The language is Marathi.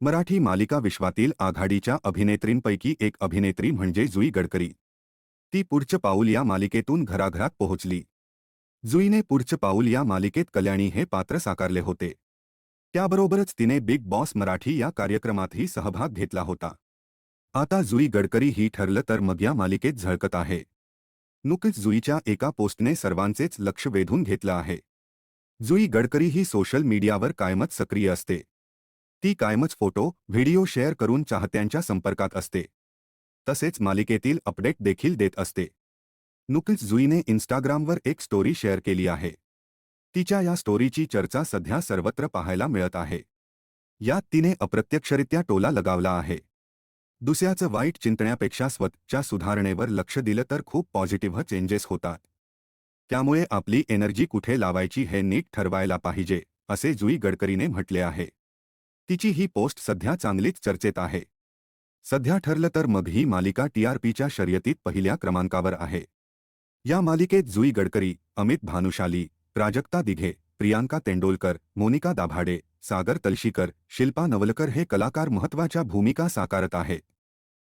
मराठी मालिका विश्वातील आघाडीच्या अभिनेत्रींपैकी एक अभिनेत्री म्हणजे जुई गडकरी. ती पुढचं पाऊल या मालिकेतून घराघरात पोहोचली. जुईने पुढचं पाऊल या मालिकेत कल्याणी हे पात्र साकारले होते. त्याबरोबरच तिने बिग बॉस मराठी या कार्यक्रमातही सहभाग घेतला होता. आता जुई गडकरी ही ठरलं तर मग या मालिकेत झळकत आहे. नुकच जुईच्या एका पोस्टने सर्वांचेच लक्ष वेधून घेतलं आहे. जुई गडकरी ही सोशल मीडियावर कायमच सक्रिय असते. ती कायमच फोटो व्हिडिओ शेअर करून चाहत्यांच्या संपर्कात असते. तसेच मालिकेतील अपडेट देखील देत असते. नुकतीच जुईने इन्स्टाग्रामवर एक स्टोरी शेअर केली आहे. तिच्या या स्टोरीची चर्चा सध्या सर्वत्र पाहायला मिळत आहे. यात तिने अप्रत्यक्षरित्या टोला लगावला आहे. दुसऱ्याचं वाईट चिंतण्यापेक्षा स्वतःच्या सुधारणेवर लक्ष दिलं तर खूप पॉझिटिव्ह चेंजेस होतात. त्यामुळे आपली एनर्जी कुठे लावायची हे नीट ठरवायला पाहिजे असे जुई गडकरीने म्हटले आहे. तिची ही पोस्ट सध्या चांगलीच चर्चेत आहे. सध्या ठरलं तर मग ही मालिका टीआरपीच्या शर्यतीत पहिल्या क्रमांकावर आहे. या मालिकेत जुई गडकरी अमित भानुशाली प्राजक्ता दिघे प्रियांका तेंडोलकर मोनिका दाभाडे सागर तलशीकर शिल्पा नवलकर हे कलाकार महत्त्वाच्या भूमिका साकारत आहेत